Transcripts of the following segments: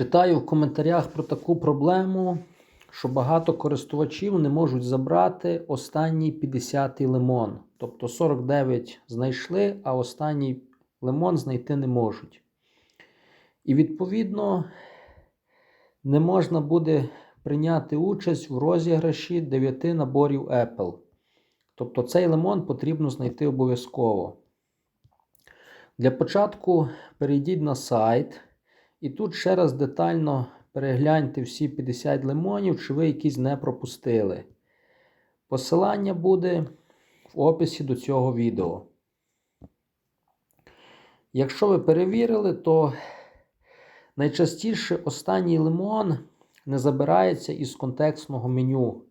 Читаю в коментарях про таку проблему, що багато користувачів не можуть забрати останній 50-й лимон. Тобто 49 знайшли, а останній лимон знайти не можуть. І відповідно не можна буде прийняти участь в розіграші 9 наборів Apple. Тобто цей лимон потрібно знайти обов'язково. Для початку перейдіть на сайт. І тут ще раз детально перегляньте всі 50 лимонів, чи ви якісь не пропустили. Посилання буде в описі до цього відео. Якщо ви перевірили, то найчастіше останній лимон не забирається із контекстного меню.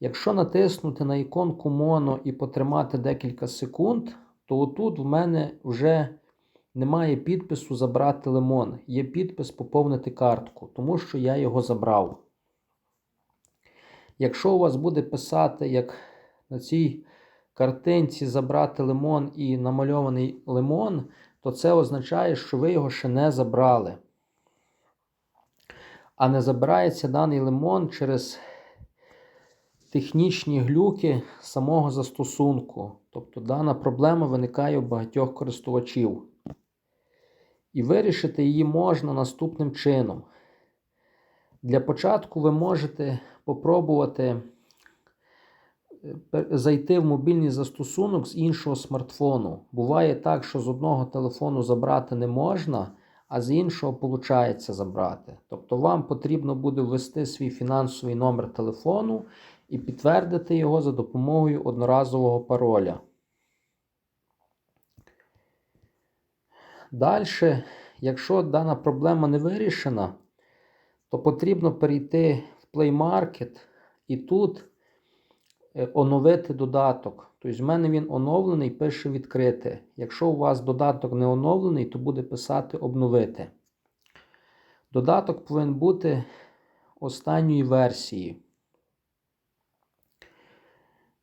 Якщо натиснути на іконку Моно і потримати декілька секунд, то отут в мене вже немає підпису Забрати лимон. Є підпис Поповнити картку, тому що я його забрав. Якщо у вас буде писати, як на цій картинці Забрати лимон і намальований лимон, то це означає, що ви його ще не забрали. А не забирається даний лимон через технічні глюки самого застосунку. Тобто дана проблема виникає у багатьох користувачів. І вирішити її можна наступним чином. Для початку ви можете попробувати зайти в мобільний застосунок з іншого смартфону. Буває так, що з одного телефону забрати не можна, а з іншого виходить забрати. Тобто вам потрібно буде ввести свій фінансовий номер телефону і підтвердити його за допомогою одноразового пароля. Далі, якщо дана проблема не вирішена, то потрібно перейти в Play Market і тут е, оновити додаток. Тобто, в мене він оновлений, пише відкрити. Якщо у вас додаток не оновлений, то буде писати обновити. Додаток повинен бути останньої версії.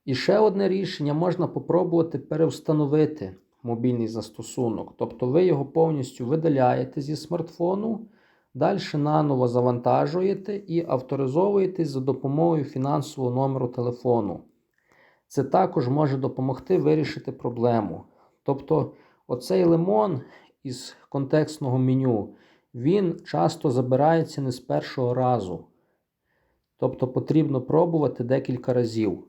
І ще одне рішення можна попробувати перевстановити мобільний застосунок. Тобто ви його повністю видаляєте зі смартфону, далі наново завантажуєте і авторизовуєтесь за допомогою фінансового номеру телефону. Це також може допомогти вирішити проблему. Тобто, оцей лимон із контекстного меню, він часто забирається не з першого разу. Тобто потрібно пробувати декілька разів.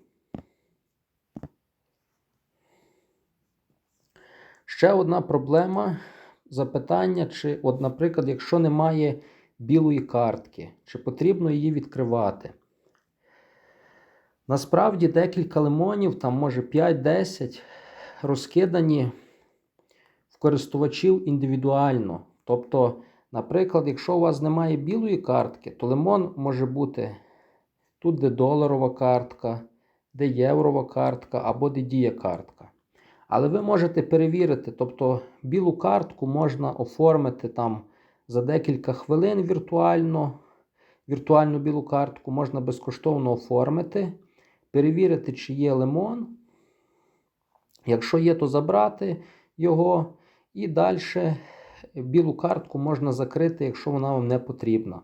Ще одна проблема запитання, чи, от, наприклад, якщо немає білої картки, чи потрібно її відкривати. Насправді декілька лимонів, там може 5-10, розкидані в користувачів індивідуально. Тобто, наприклад, якщо у вас немає білої картки, то лимон може бути тут, де доларова картка, де єврова картка або де діє картка. Але ви можете перевірити, тобто білу картку можна оформити там за декілька хвилин віртуально. Віртуальну білу картку можна безкоштовно оформити, перевірити, чи є лимон. Якщо є, то забрати його. І далі білу картку можна закрити, якщо вона вам не потрібна.